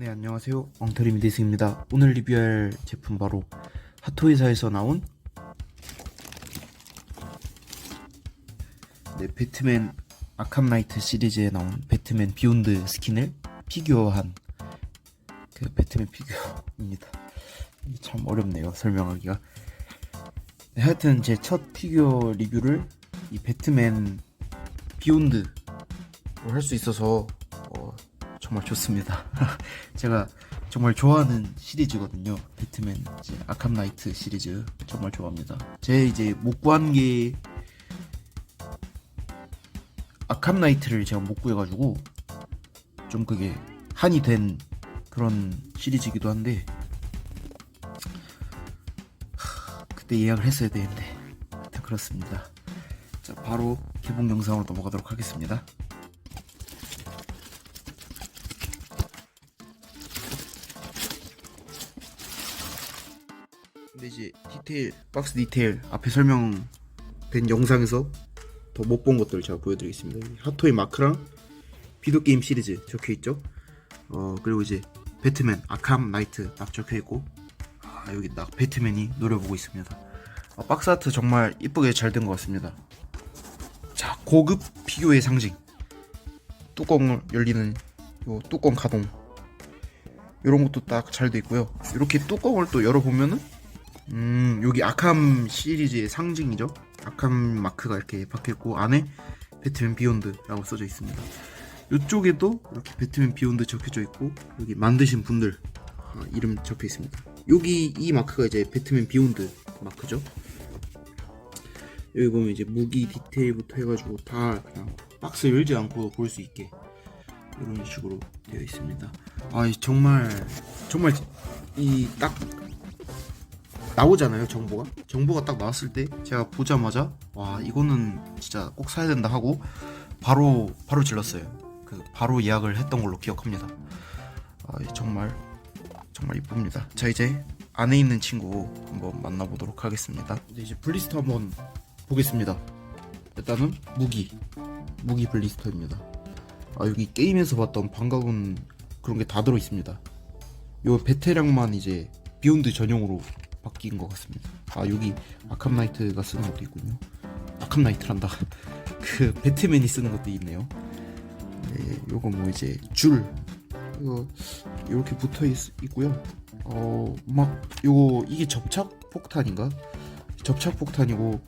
네 안녕하세요. 엉터리 미대승입니다. 오늘 리뷰할 제품 바로 핫토이사에서 나온 네 배트맨 아캄 나이트 시리즈에 나온 배트맨 비욘드 스킨을 피규어한 그 배트맨 피규어입니다. 참 어렵네요 설명하기가. 네, 하여튼 제 첫 피규어 리뷰를 이 배트맨 비욘드로 할수 있어서 어, 정말 좋습니다. 제가 정말 좋아하는 시리즈거든요. 배트맨 이제 아캄 나이트 시리즈 정말 좋아합니다. 제 이제 못 구한 게 아캄 나이트를 제가 못 구해가지고 좀 그게 한이 된 그런 시리즈이기도 한데 하, 그때 예약을 했어야 되는데 그렇습니다. 자 바로 개봉 영상으로 넘어가도록 하겠습니다. 이제 디테일 박스 디테일 앞에 설명된 영상에서 더 못 본 것들을 제가 보여드리겠습니다. 이 핫토이 마크랑 비디오 게임 시리즈 적혀 있죠. 어 그리고 이제 배트맨 아캄 나이트 딱 적혀 있고 아 여기 딱 배트맨이 노려보고 있습니다. 아, 박스 아트 정말 이쁘게 잘 된 것 같습니다. 자 고급 피규어의 상징 뚜껑을 열리는 요 뚜껑 가동 이런 것도 딱 잘 돼 있고요. 이렇게 뚜껑을 또 열어보면은 음, 여기 아캄 시리즈의 상징이죠. 아캄 마크가 이렇게 박혀 있고 안에 배트맨 비욘드라고 써져 있습니다. 이쪽에도 이렇게 배트맨 비욘드 적혀져 있고 여기 만드신 분들 아, 이름 적혀 있습니다. 여기 이 마크가 이제 배트맨 비욘드 마크죠. 여기 보면 이제 무기 디테일부터 해가지고 다 그냥 박스 열지 않고 볼 수 있게 이런 식으로 되어 있습니다. 아이 정말 정말 이 딱 나오잖아요 정보가. 정보가 딱 나왔을 때 제가 보자마자 와 이거는 진짜 꼭 사야 된다 하고 바로 바로 질렀어요. 그 바로 예약을 했던 걸로 기억합니다. 아이 정말 정말 이쁩니다. 자 이제 안에 있는 친구 한번 만나보도록 하겠습니다. 이제, 블리스터 한번 보겠습니다. 일단은 무기 무기 블리스터입니다. 아 여기 게임에서 봤던 반가운 그런 게 다 들어 있습니다. 요 배태량만 이제 비욘드 전용으로 바뀐 것 같습니다. 아 여기 아캄 나이트가 쓰는 것도 있군요. 아캄 나이트란다. 그 배트맨이 쓰는 것도 있네요. 네, 요거 뭐 이제 줄 이거 이렇게 붙어 있, 있고요. 어 막 요거 이게 접착 폭탄인가? 접착 폭탄이고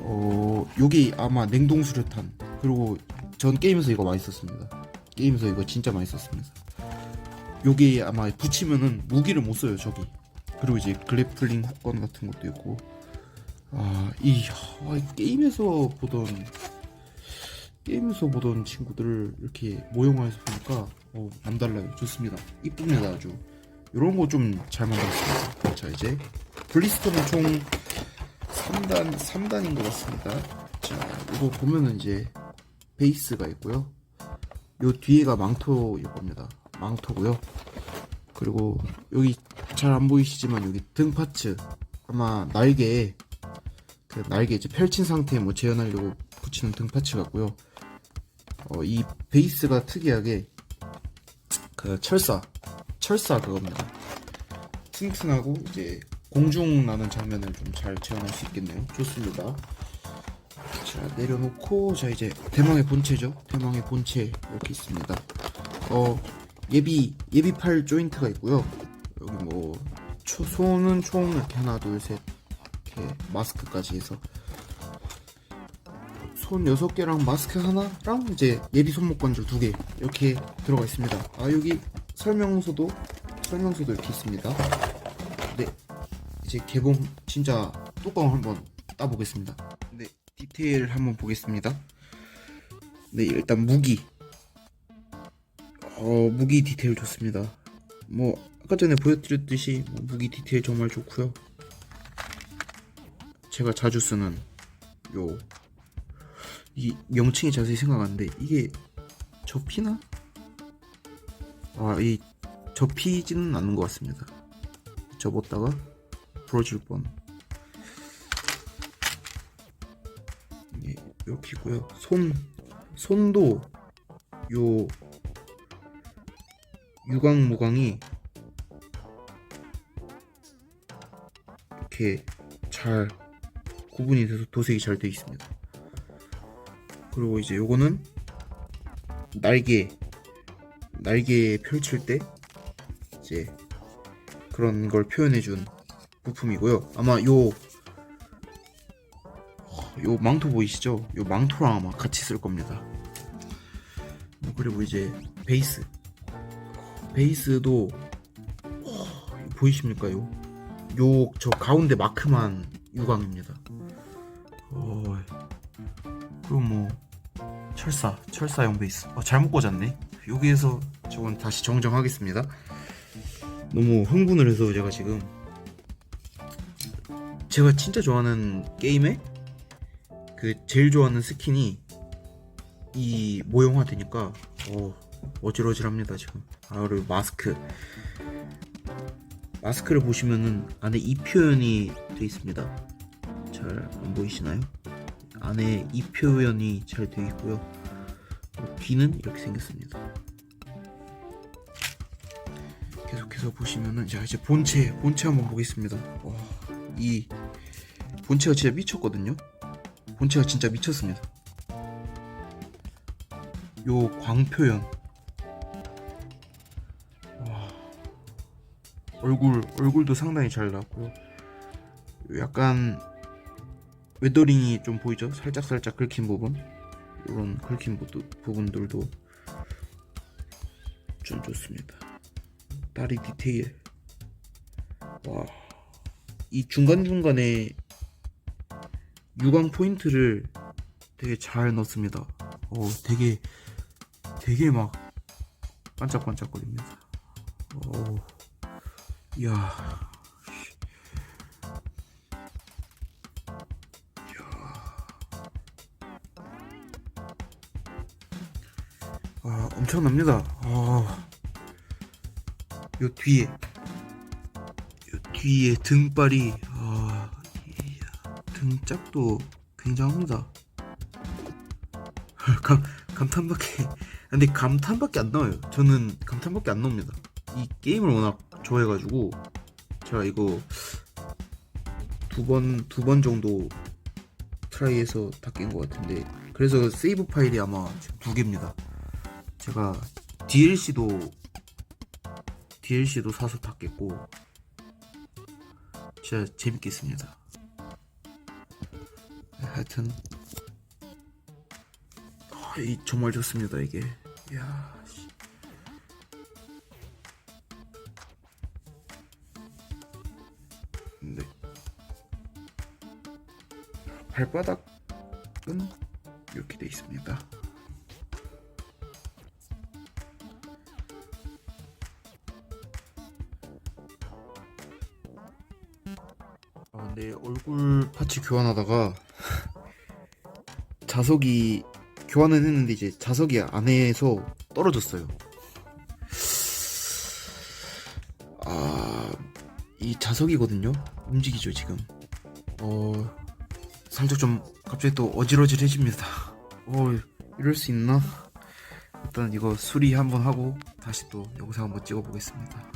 어 여기 아마 냉동 수류탄 그리고 전 게임에서 이거 많이 썼습니다. 게임에서 이거 진짜 많이 썼습니다. 여기 아마 붙이면은 무기를 못 써요 저기 그리고 이제 글래플링 호건 같은 것도 있고. 아이 아, 이 게임에서 보던 게임에서 보던 친구들을 이렇게 모형화해서 보니까 어, 남달라요. 좋습니다. 이쁩니다 아주. 이런 거 좀 잘 만들었습니다. 자 이제 블리스터는 총 3단 3단인 것 같습니다. 자 이거 보면은 이제 베이스가 있고요. 요 뒤에가 망토일 겁니다. 망토고요. 그리고 여기 잘 안 보이시지만 여기 등 파츠 아마 날개에 그 날개 이제 펼친 상태에 뭐 재현하려고 붙이는 등 파츠 같고요. 어, 이 베이스가 특이하게 그 철사 철사 그겁니다. 튼튼하고 이제 공중 나는 장면을 좀 잘 재현할 수 있겠네요. 좋습니다. 자 내려놓고 자 이제 대망의 본체죠. 대망의 본체 이렇게 있습니다. 어 예비 예비팔 조인트가 있고요. 초, 손은 총 이렇게 하나 둘셋 이렇게 마스크까지 해서 손 6개랑 마스크 하나랑 이제 예비 손목 관절 2개 이렇게 들어가 있습니다. 아 여기 설명서도 설명서도 이렇게 있습니다. 네 이제 개봉 진짜 뚜껑 한번 따보겠습니다. 네 디테일 한번 보겠습니다. 네 일단 무기 어, 무기 디테일 좋습니다. 뭐 아까 전에 보여드렸듯이 뭐 무기 디테일 정말 좋고요. 제가 자주 쓰는 요 이 명칭이 자세히 생각 안 돼. 이게 접히나? 아, 이 접히지는 않는 것 같습니다. 접었다가 부러질 뻔. 예, 이렇게 있고요. 손 손도 요 유광 무광이 이렇게 잘 구분이 돼서 도색이 잘 되어 있습니다. 그리고 이제 요거는 날개 날개 펼칠 때 이제 그런 걸 표현해 준 부품이고요. 아마 요, 요 망토 보이시죠? 요 망토랑 아마 같이 쓸 겁니다. 그리고 이제 베이스. 베이스도 어, 보이십니까? 요, 요, 저 가운데 마크만 유광입니다. 어, 그리고 뭐, 철사, 철사용 베이스. 아, 잘못 꽂았네. 여기에서 저건 다시 정정하겠습니다. 너무 흥분을 해서 제가 지금 제가 진짜 좋아하는 게임에 그 제일 좋아하는 스킨이 이 모형화 되니까 어 어질어질합니다 지금 아 그리고 마스크 마스크를 보시면은 안에 이 표현이 돼 있습니다 잘 안 보이시나요? 안에 이 표현이 잘 되어 있고요 귀는 이렇게 생겼습니다 계속해서 보시면은 자 이제 본체 본체 한번 보겠습니다. 와, 이 본체가 진짜 미쳤거든요. 본체가 진짜 미쳤습니다. 요 광 표현. 얼굴 얼굴도 상당히 잘 나왔고요. 요 약간 웨더링이 좀 보이죠? 살짝 살짝 긁힌 부분. 이런 긁힌 부분- 부분들도 좀 좋습니다. 다리 디테일. 와. 이 중간 중간에 유광 포인트를 되게 잘 넣습니다. 어, 되게, 되게 막 반짝반짝거립니다. 어, 이야. 아, 엄청납니다. 아. 요 뒤에 요 뒤에 등발이 아, 이야, 등짝도 굉장합니다. 감, 감탄밖에 근데 감탄밖에 안 나와요. 저는 감탄밖에 안 나옵니다. 이 게임을 워낙 좋아해가지고 제가 이거 두 번 두 번 정도 트라이해서 다 깬 것 같은데 그래서 세이브 파일이 아마 지금 두 개입니다. 제가 DLC도 DLC도 사서 다 깼고 진짜 재밌겠습니다. 네, 하여튼 아, 이 정말 좋습니다 이게. 야. 발바닥은 이렇게 돼 있습니다. 아, 네 얼굴 파츠 교환하다가 자석이 교환은 했는데 이제 자석이 안에서 떨어졌어요. 아, 이 자석이거든요. 움직이죠 지금. 어, 살짝 좀 갑자기 또 어질어질해집니다. 어, 이럴 수 있나? 일단 이거 수리 한번 하고 다시 또 영상 한번 찍어보겠습니다.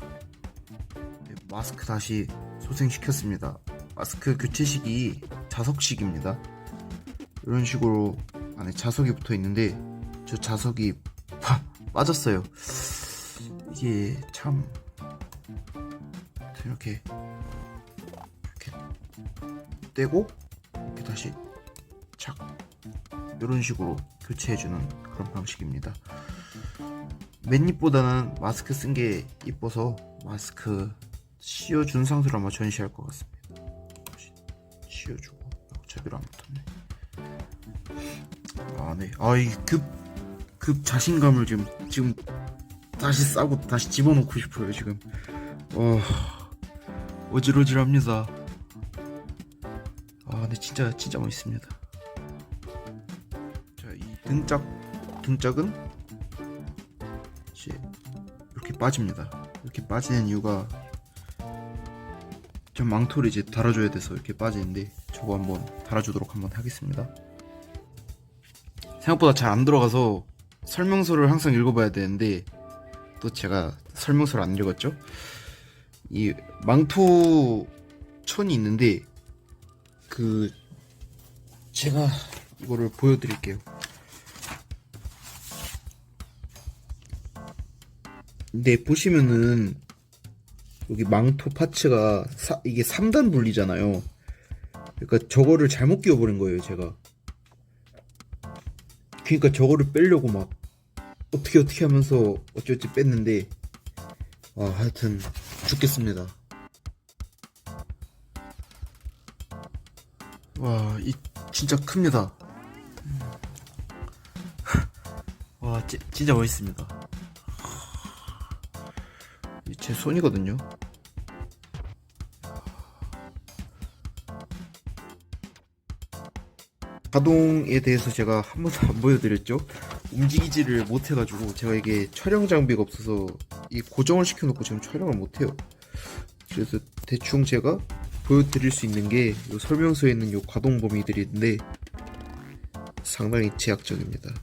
네, 마스크 다시 소생시켰습니다. 마스크 교체식이 자석식입니다. 이런 식으로 안에 자석이 붙어 있는데 저 자석이 파, 빠졌어요. 이게 참 이렇게 이렇게 떼고 다시 착 이런 식으로 교체해주는 그런 방식입니다. 맨입보다는 마스크 쓴 게 이뻐서 마스크 씌워준 상태로 아마 전시할 것 같습니다. 씌워주고 어차피로 안 붙었네. 아 네. 아이 급 급 자신감을 지금 지금 다시 싸고 다시 집어넣고 싶어요 지금. 어 어질어질합니다. 아 근데 진짜 진짜 멋있습니다. 자 이 등짝 등짝은 이렇게 빠집니다. 이렇게 빠지는 이유가 전 망토를 이제 달아줘야 돼서 이렇게 빠지는데 저거 한번 달아주도록 한번 하겠습니다. 생각보다 잘 안 들어가서 설명서를 항상 읽어봐야 되는데 또 제가 설명서를 안 읽었죠? 이 망토 천이 있는데 그 제가 이거를 보여드릴게요. 근데 보시면은 여기 망토 파츠가 사- 이게 3단 분리잖아요. 그러니까 저거를 잘못 끼워버린 거예요, 제가. 그러니까 저거를 빼려고 막 어떻게 어떻게 하면서 어찌어찌 뺐는데 아 하여튼 죽겠습니다. 와, 이 진짜 큽니다. 와, 지, 진짜 멋있습니다. 이제 손이거든요. 가동에 대해서 제가 한 번도 안 보여드렸죠. 움직이지를 못해가지고 제가 이게 촬영 장비가 없어서 이 고정을 시켜놓고 지금 촬영을 못해요. 그래서 대충 제가 보여드릴 수 있는 게요 설명서에 있는 요 가동 범위들인데 상당히 제약적입니다.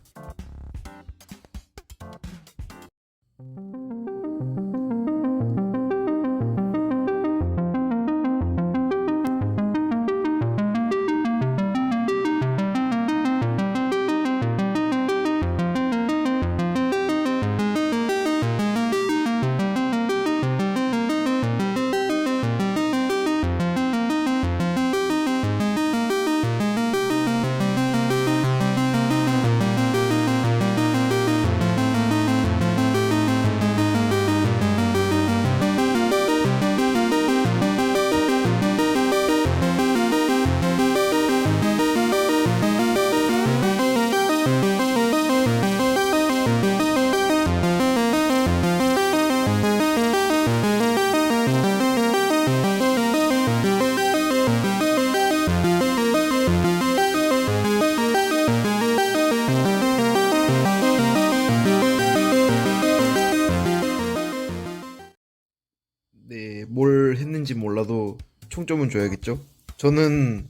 몰라도 총점은 줘야겠죠? 저는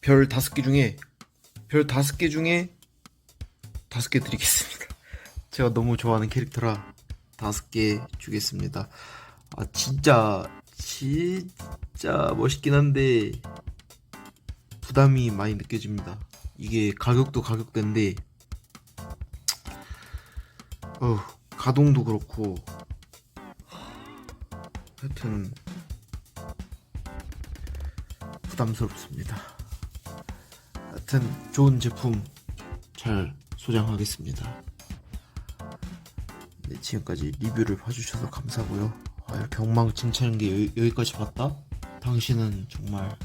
별 다섯 개 중에 별 다섯 개 중에 다섯 개 드리겠습니다. 제가 너무 좋아하는 캐릭터라 다섯 개 주겠습니다. 아 진짜 진짜 멋있긴 한데 부담이 많이 느껴집니다. 이게 가격도 가격대인데 어 가동도 그렇고 하여튼 부담스럽습니다. 하여튼 좋은 제품 잘 소장하겠습니다. 네, 지금까지 리뷰를 봐주셔서 감사하고요. 아, 이렇게 엉망진창인 게 여기, 여기까지 봤다? 당신은 정말